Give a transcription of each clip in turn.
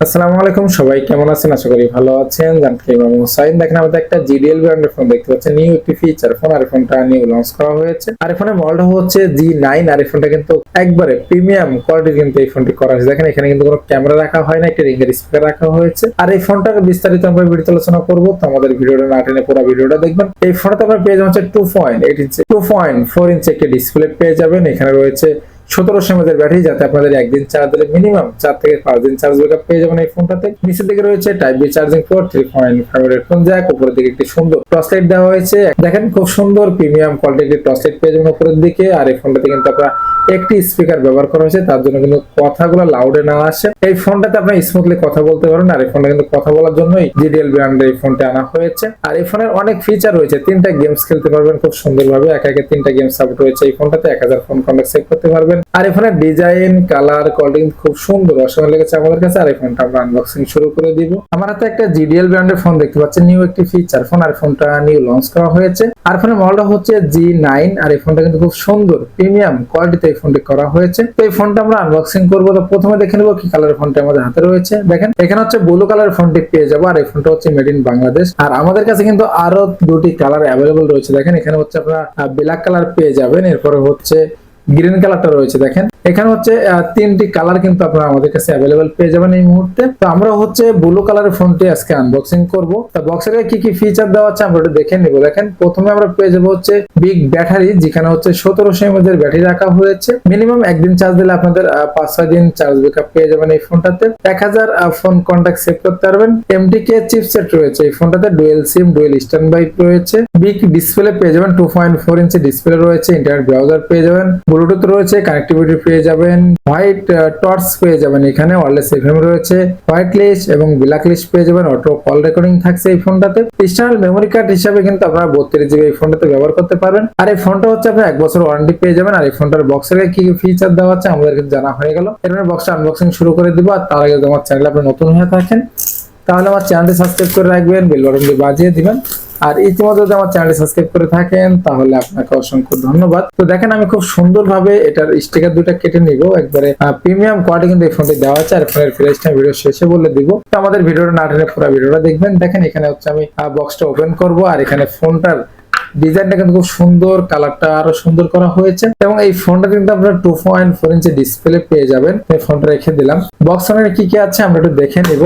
আসসালামু আলাইকুম, সবাই কেমন আছেন? আশা করি ভালো আছেন। জানকি ইমাম হুসাইন দেখেন, আমাদের একটা জিডিএল ব্র্যান্ডের ফোন দেখতে পাচ্ছেন। নিউ একটি ফিচার ফোন আর ফোনটা নিউ লঞ্চ করা হয়েছে। আর ফোনের মডেলটা হচ্ছে জি নাইন আর ফোনটা কিন্তু একবারে প্রিমিয়াম কোয়ালিটির কিন্তু এই ফোনটি করা হয়েছে। দেখেন, এখানে কিন্তু কোনো ক্যামেরা রাখা হয় না, একটা রিঙ্গের স্পিকার রাখা হয়েছে। আর এই ফোনটার বিস্তারিত আমরা ভিডিও আলোচনা করব। তো আমাদের ভিডিওটা না টেনে পুরো ভিডিওটা দেখবেন। এই ফোনটা আপনার পেয়ে যাবেন হচ্ছে two point eight inch two point four inch একটি ডিসপ্লে পেয়ে যাবেন। এখানে রয়েছে সতেরোশো এমএর ব্যাটারি যাতে আপনাদের একদিন চার্জ দিলে মিনিমাম চার থেকে পাঁচ দিন চার্জ ব্যাকআপ পেয়ে যাবেন এই ফোনটাতে। নিচের দিকে রয়েছে type B charging port three point five headphone jack উপরের দিকে একটি সুন্দর টর্চ দেওয়া হয়েছে। দেখেন খুব সুন্দর প্রিমিয়াম কোয়ালিটির টর্চ পেয়ে যাবেন উপরের দিকে। আর এই ফোনটাতে কিন্তু আপনারা একটি স্পিকার ব্যবহার করা হয়েছে, তার জন্য কিন্তু কথাগুলো লাউডে না আসে। এই ফোনটাতে আপনি স্মুথলি কথা বলতে পারেন, আর এই ফোনটা কিন্তু কথা বলার জন্যই জিডিএল ব্র্যান্ডের এই ফোনটা আনা হয়েছে। আর এই ফোনের অনেক ফিচার রয়েছে, তিনটা গেমস খেলতে পারবেন খুব সুন্দরভাবে, একা একে তিনটা গেম সাপোর্ট রয়েছে এই ফোনটাতে, এক হাজার ফোন কন্ট্যাক্ট সেভ করতে পারবেন। আর এই ফোনের ডিজাইন কালার কোয়ালিটি খুব সুন্দর, অসাধারণ লেগেছে আমাদের কাছে। আর এই ফোনটা আমরা আনবক্সিং শুরু করে দিব। আমার হাতে একটা জিডিএল ব্র্যান্ডের ফোন দেখতে পাচ্ছেন নিউ একটি ফিচার ফোন আর ফোনটা নিউ লঞ্চ করা হয়েছে। আর ফোনের মডেলটা হচ্ছে জি নাইন আর এই ফোনটা কিন্তু খুব সুন্দর প্রিমিয়াম কোয়ালিটিতে এই ফোনটি করা হয়েছে। তো এই ফোনটা আমরা আনবক্সিং করব। তো প্রথমে দেখে নেব কি কালারের ফোনটি আমাদের হাতে রয়েছে। দেখেন, এখানে হচ্ছে ব্লু কালারের ফোনটি পেয়ে যাব। আর এই ফোনটা হচ্ছে মেড ইন বাংলাদেশ আর আমাদের কাছে কিন্তু আরও দুটি কালার অ্যাভেলেবল রয়েছে। দেখেন, এখানে হচ্ছে আপনারা ব্ল্যাক কালার পেয়ে যাবেন। এরপরে হচ্ছে গ্রিন কালারটা রয়েছে। দেখেন এখানে হচ্ছে তিনটি কালার কিন্তু আপনারা আমাদের কাছে অ্যাভেলেবেল পেয়ে যাবেন এই মুহূর্তে। তো আমরা হচ্ছে ব্লু কালারের ফোনটি আজকে আনবক্সিং করব। তো বক্সের কি কি ফিচার দেওয়া আছে আমরা একটু দেখে নিব। দেখেন, প্রথমে আমরা পেয়ে যাব হচ্ছে বিগ ব্যাটারি যেখানে হচ্ছে সতেরোশো এমএজ এর ব্যাটারি রাখা হয়েছে। মিনিমাম একদিন চার্জ দিলে আপনাদের পাঁচ ছয় দিন চার্জ ব্যাকআপ পেয়ে যাবেন এই ফোনটাতে এক হাজার ফোন কন্ট্যাক্ট সেভ করতে পারবেন। এমডিকে চিপসেট রয়েছে এই ফোনটাতে dual SIM dual stand by রয়েছে। বিগ ডিসপ্লে পেয়ে যাবেন two point four inch display রয়েছে। ইন্টারনেট ব্রাউজার পেয়ে যাবেন। ব্লুটুথ রয়েছে কানেক্টিভিটি পেয়ে যাবেন হোয়াইট টর্চ পেয়ে যাবেন এখানে ওয়ারলেস এফএম রয়েছে হোয়াইট লিস্ট এবং ব্ল্যাক লিস্ট পেয়ে যাবেন অটো কল রেকর্ডিং থাকছে এই ফোনটাতে। এক্সটার্নাল মেমোরি কার্ড হিসাবে কিন্তু আপনারা বত্রিশ জিবি এই ফোনটাতে ব্যবহার করতে পারবেন। আর এই ফোনটা হচ্ছে আপনার এক বছর ওয়ারেন্টি পেয়ে যাবেন, আর এই ফোনটার বক্সের কি কি ফিচার দেওয়া আছে আমাদের কিন্তু জানা হয়ে গেল। এরপরে বক্সটা আনবক্সিং শুরু করে দিব, আর তার আগে আমার চ্যানেল আপনি নতুন হয়ে থাকেন, তাহলে আমার চ্যানেলটি সাবস্ক্রাইব করে রাখবেন বেল বাটনটি বাজিয়ে দিবেন। আর ইতিমধ্যে যদি আমার চ্যানেলটি সাবস্ক্রাইব করে থাকেন, তাহলে আপনাকে অসংখ্য ধন্যবাদ। তো দেখেন, আমি খুব সুন্দরভাবে এটার স্টিকার দুটা কেটে নিব। একবারে প্রিমিয়াম কোয়ালিটি কিন্তু এই ফোনটি দেওয়া আছে, আর ফোনের ফ্রেশটা ভিডিও শেষে বলে দিব। তো আমাদের ভিডিওটা না টেনে পুরো ভিডিওটা দেখবেন। দেখেন, এখানে হচ্ছে আমি বক্সটা ওপেন করব, আর এখানে ফোনটার ডিজাইনটা কিন্তু খুব সুন্দর কালারটা আরও সুন্দর করা হয়েছে। এবং এই ফোনটা কিন্তু আপনারা two point four inch display পেয়ে যাবেন। এই ফোনটা রেখে দিলাম। বক্স অনেক কি কি আছে, আমরা একটু দেখে নিব।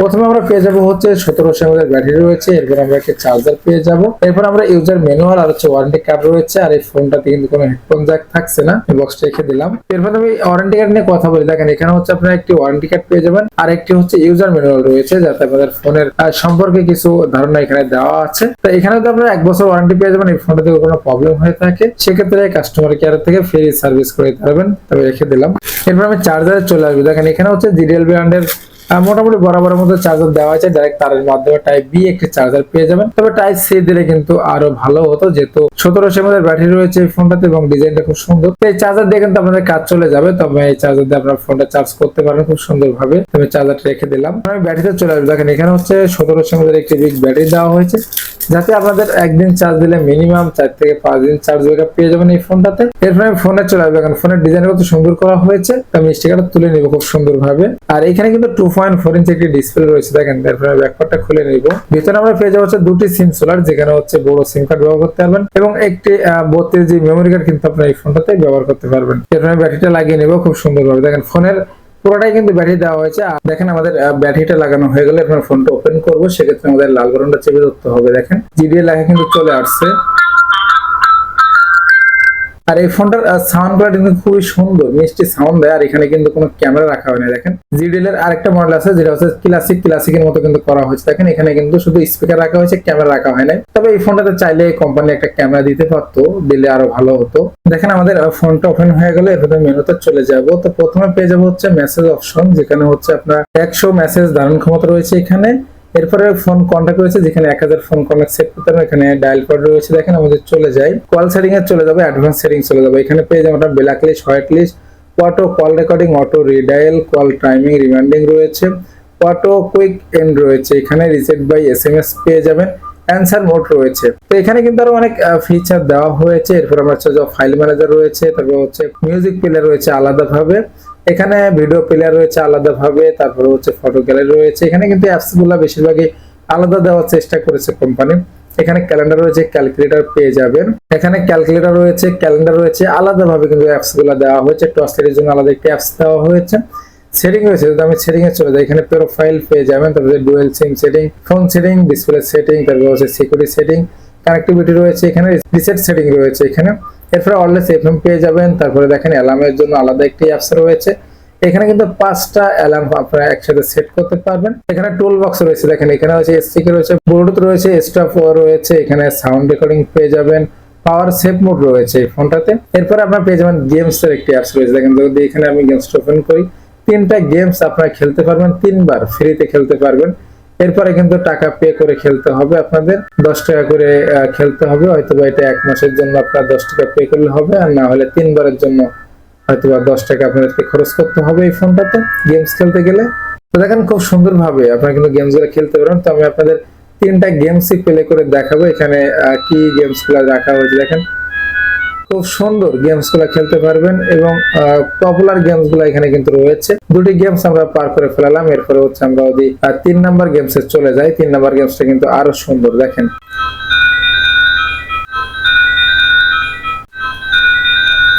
প্রথমে আমরা পেয়ে যাব হচ্ছে সতেরোশো এমএর ব্যাটারি রয়েছে, এরপর আমরা একটা চার্জার পেয়ে যাব। এরপর আমরা ইউজার ম্যানুয়াল আর হচ্ছে ওয়ারেন্টি কার্ড রয়েছে, আর এই ফোনটাতে কিন্তু কোনো হেডফোন জ্যাক থাকছে না। বক্সটা রেখে দিলাম। এরপর আমি ওয়ারেন্টি কার্ড নিয়ে কথা বলি। দেখেন, এখানে হচ্ছে আপনারা একটি ওয়ারেন্টি কার্ড পেয়ে যাবেন, আর একটি হচ্ছে ইউজার ম্যানুয়াল রয়েছে, যাতে আপনাদের ফোনের সম্পর্কে কিছু ধারণা এখানে দেওয়া আছে। তো এখানে তো আপনারা এক বছর ওয়ারেন্টি পেয়ে যাবেন, এই ফোনটাতে কোনো প্রবলেম হয়ে থাকে। সেক্ষেত্রে কাস্টমার কেয়ার থেকে ফ্রি সার্ভিস করে দিতে পারবেন, তবে রেখে দিলাম। এরপর আমি চার্জারে চলে আসব। দেখেন, এখানে হচ্ছে জিডিএল ব্র্যান্ডের মোটামুটি বরাবরের মতো চার্জার দেওয়া হয়েছে ডাইরেক্ট তারের মাধ্যমে টাইপ বি একটি চার্জার পেয়ে যাবেন। তবে টাইপ সি দিলে কিন্তু আরও ভালো হতো, যেহেতু সতেরোশো এমএর ব্যাটারি রয়েছে এই ফোনটাতে এবং ডিজাইনটা খুব সুন্দর। এই চার্জার দিয়ে কিন্তু আপনাদের কাজ চলে যাবে। তবে এই চার্জার দিয়ে আপনার ফোনটা চার্জ করতে পারেন খুব সুন্দর ভাবে আমি চার্জারটা রেখে দিলাম। আমি ব্যাটারিতে চলে আসব। দেখেন এখানে হচ্ছে সতেরোশো এমএর একটি বিগ ব্যাটারি দেওয়া হয়েছে। যাতে আপনাদের একদিন চার্জ দিলে মিনিমাম চার থেকে পাঁচ দিন চার্জ ব্যাকআপ পেয়ে যাবেন এই ফোনটাতে। এরপরে ফোনে চলে আসব। কারণ ফোনের ডিজাইন কত সুন্দর করা হয়েছে। আমি স্টিকারটা তুলে নিব খুব সুন্দর ভাবে আর এখানে কিন্তু টু পয়েন্ট ফোর ইঞ্চি একটি ডিসপ্লে রয়েছে। দেখেন, এরপরে ব্যাকপার্টটা খুলে নিব। ভিতরে আমরা পেয়ে যাব হচ্ছে দুটি সিম সোলার যেখানে হচ্ছে বড় সিম কার্ড ব্যবহার করতে পারবেন এবং একটি বত্রিশ জি মেমোরি কার্ড কিন্তু আপনার এই ফোনটাতে ব্যবহার করতে পারবেন। এরপরে ব্যাটারিটা লাগিয়ে নিব খুব সুন্দর ভাবে দেখেন, ফোনের পুরোটাই কিন্তু ব্যাটারি দেওয়া হয়েছে। আর দেখেন আমাদের ব্যাটারিটা লাগানো হয়ে গেলে আপনার ফোনটা ওপেন করব। সেক্ষেত্রে আমাদের লাল বাটনটা চেপে ধরতে হবে, দেখেন। জিডিএ লেখা কিন্তু চলে আসছে। আর এই ফোনটার সাউন্ড কোয়ালিটি কিন্তু খুবই সুন্দর, মিষ্টি সাউন্ড দেয়, আর এখানে কিন্তু কোনো ক্যামেরা রাখা হয় না, দেখেন। জিডিএল এর আরেকটা মডেল আছে, যেটা হচ্ছে ক্লাসিক ক্লাসিকের মতো কিন্তু করা হয়েছে। দেখেন, এখানে কিন্তু শুধু স্পিকার রাখা হয়েছে ক্যামেরা রাখা হয় নাই। তবে এই ফোনটাতে চাইলে কোম্পানি একটা ক্যামেরা দিতে পারতো, দিলে আরও ভালো হতো। দেখেন, আমাদের ফোনটা ওপেন হয়ে গেলে এরপরে মেনুতে চলে যাব। তো প্রথমে পেয়ে যাব হচ্ছে মেসেজ অপশন যেখানে হচ্ছে আপনার একশো মেসেজ ধারণ ক্ষমতা রয়েছে এখানে। এরপরে ফোন কন্ট্যাক্ট রয়েছে, যেখানে এক হাজার ফোন কন্ট্যাক্ট সেট করতে হবে। এখানে ডায়াল কোড রয়েছে, দেখেন আমাদের চলে যায় কল সেটিং এ চলে যাবে অ্যাডভান্স সেটিং চলে যাবে। এখানে পেয়ে যাব আপনার black list white list auto call recording auto redial call timing reminding রয়েছে। অটো কুইক এন্ড রয়েছে, এখানে reset by S M S পেয়ে যাবেন। অ্যান্সার মোড রয়েছে। তো এখানে কিন্তু আরও অনেক ফিচার দেওয়া হয়েছে। এরপর আমার হচ্ছে ফাইল ম্যানেজার রয়েছে, তারপর হচ্ছে মিউজিক প্লেয়ার রয়েছে আলাদাভাবে। এখানে ভিডিও প্লেয়ার রয়েছে আলাদাভাবে, তারপরে হচ্ছে ফটো গ্যালারি রয়েছে। এখানে কিন্তু অ্যাপসগুলা বেশিরভাগই আলাদা দেওয়ার চেষ্টা করেছে কোম্পানি এখানে ক্যালেন্ডার রয়েছে ক্যালকুলেটর পেয়ে যাবেন। এখানে ক্যালকুলেটর রয়েছে ক্যালেন্ডার রয়েছে, আলাদাভাবে কিন্তু অ্যাপসগুলো দেওয়া হয়েছে। টসলেটের জন্য আলাদা একটি অ্যাপস দেওয়া হয়েছে। সেটিং রয়েছে, যদি আমি সেটিং এ চলে যাই, এখানে প্রোফাইল পেয়ে যাবেন, তারপরে dual SIM setting phone setting display setting তারপরে হচ্ছে সিকিউরিটি সেটিং কানেক্টিভিটি রয়েছে এখানে রিসেট সেটিং রয়েছে এখানে। এরপরে অলওয়েজ এফএম পেয়ে যাবেন। তারপরে দেখেন অ্যালার্মের জন্য আলাদা একটি অ্যাপস রয়েছে। এখানে কিন্তু পাঁচটা অ্যালার্ম আপনারা একসাথে সেট করতে পারবেন। এখানে টুল বক্স রয়েছে, দেখেন এখানে হচ্ছে স্টিকার রয়েছে ব্লুটুথ রয়েছে স্টাফ রয়েছে, এখানে সাউন্ড রেকর্ডিং পেয়ে যাবেন। পাওয়ার সেভ মোড রয়েছে এই ফোনটাতে এরপর আপনারা পেয়ে যাবেন গেমস এর একটি অ্যাপস রয়েছে। দেখেন যদি এখানে আমি গেমস ওপেন করি, তিনটা গেমস আপনারা খেলতে পারবেন, তিনবার ফ্রিতে খেলতে পারবেন। এরপরে কিন্তু টাকা পে করে খেলতে হবে আপনাদের। দশ টাকা করে খেলতে হবে হয়তো বা এটা এক মাসের জন্য আপনার দশ টাকা পে করলে হবে, আর না হলে তিনবারের জন্য হয়তো বা দশ টাকা আপনাদেরকে খরচ করতে হবে এই ফোনটাতে গেমস খেলতে গেলে। তো দেখেন খুব সুন্দরভাবে আপনারা কিন্তু গেমসগুলো খেলতে পারেন। তো আমি আপনাদের তিনটা গেমসই প্লে করে দেখাবো। এখানে কি গেমসগুলো রাখা হয়েছে দেখেন। খুব সুন্দর গেমসগুলা খেলতে পারবেন এবং পপুলার গেমসগুলা এখানে কিন্তু রয়েছে। দুটি গেমস আমরা পার করে ফেলালাম, এরপরে হচ্ছে আমরা যদি তিন নাম্বার গেমসে চলে যাই, তিন নাম্বার গেমসটা কিন্তু আরও সুন্দর, দেখেন।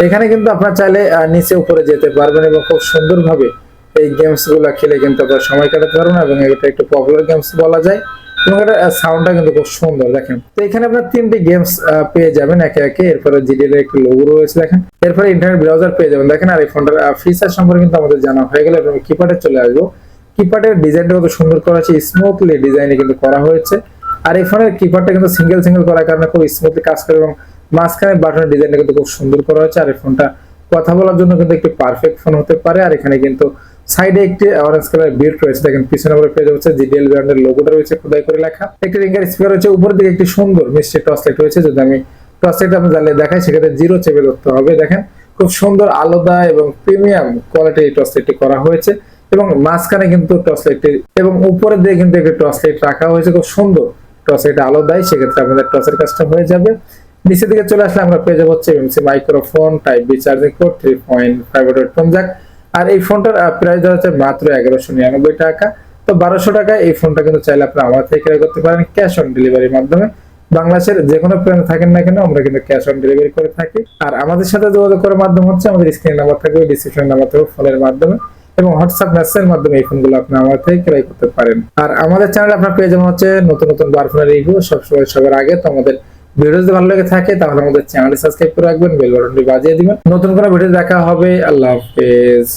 এখানে কিন্তু আপনার চাইলে নিচে উপরে যেতে পারবেন এবং খুব সুন্দরভাবে এই গেমসগুলা খেলে কিন্তু আপনার সময় কাটাতে পারবেন এবং এটা একটু পপুলার গেমস বলা যায়। এবং এটা সাউন্ডটা কিন্তু খুব সুন্দর, দেখেন। তো এখানে আপনার তিনটি গেমস পেয়ে যাবেন একে একে। এরপরে জিডিএল এর একটি লোগো রয়েছে, দেখেন। এরপরে ইন্টারনেট ব্রাউজার পেয়ে যাবেন, দেখেন। আর এই ফোনটার ফিচার সম্পর্কে কিন্তু আমাদের জানা হয়ে কিপ্যাডে চলে আসব। কিপ্যাডের ডিজাইনটা কত সুন্দর করা হয়েছে স্মুথলি ডিজাইনে কিন্তু করা হয়েছে। আর এই ফোনের কিপ্যাডটা কিন্তু সিঙ্গেল সিঙ্গেল করার কারণে খুব স্মুথলি কাজ করে এবং মাঝখানে বাটনের ডিজাইনটা কিন্তু খুব সুন্দর করা হয়েছে। আর এই ফোনটা কথা বলার জন্য কিন্তু একটি পারফেক্ট ফোন হতে পারে। আর এখানে কিন্তু সাইডে একটি অরেঞ্জ কালার বিল্ড রয়েছে। দেখেন, পিছনে আমরা পেয়ে যাচ্ছে জিডিএল ব্র্যান্ডের লোগোটা রয়েছে খোদাই করে লেখা। একটি রিঙ্গার স্পিকার রয়েছে, উপরের দিকে একটি সুন্দর মিষ্টি টর্চ লাইট রয়েছে। যদি আমি টর্চ লাইট আপনি জ্বালিয়ে দেখাই, সেক্ষেত্রে জিরো চেপে ধরতে হবে। দেখেন, খুব সুন্দর আলাদা এবং প্রিমিয়াম কোয়ালিটির এই টর্চ লাইটটি করা হয়েছে। এবং মাঝখানে কিন্তু টর্চ লাইটটি এবং উপরের দিকে কিন্তু একটি টর্চ লাইট রাখা হয়েছে। খুব সুন্দর টর্চ লাইট আলো দেয় সেক্ষেত্রে আমাদের টর্চের কাজটা হয়ে যাবে। নিচের দিকে চলে আসলে আমরা পেয়ে যাব হচ্ছে MC microphone type B charging port three point five headphone jack আর এই ফোনটার প্রাইস হচ্ছে মাত্র এগারোশো নিরানব্বই টাকা। তো বারোশো টাকায় এই ফোনটা কিন্তু চাইলে আপনি আমার থেকে ক্রয় করতে পারেন ক্যাশ অন ডেলিভারির মাধ্যমে। বাংলাদেশের যে কোনো প্ল্যানে থাকেন না কেন, আমরা কিন্তু ক্যাশ অন ডেলিভারি করে থাকি। আর আমাদের সাথে যোগাযোগ করার মাধ্যম হচ্ছে আমাদের স্ক্রিন নাম্বার থাকবে ডিসক্রিপশন নাম্বার থাকবে ফোনের মাধ্যমে এবং হোয়াটসঅ্যাপ মেসেজের মাধ্যমে এই ফোনগুলো আপনি আমার থেকে ক্রয় করতে পারেন। আর আমাদের চ্যানেলে আপনার পেয়ে যাবেন হচ্ছে নতুন নতুন বারফোনের রিভিউ সবসময় সবার আগে। তো আমাদের ভিডিও যদি ভালো লেগে থাকে, তাহলে আমাদের চ্যানেলটি সাবস্ক্রাইব করে রাখবেন বেল বাটনটি বাজিয়ে দিবেন। নতুন কোনো ভিডিও দেখা হবে, আল্লাহ হাফেজ।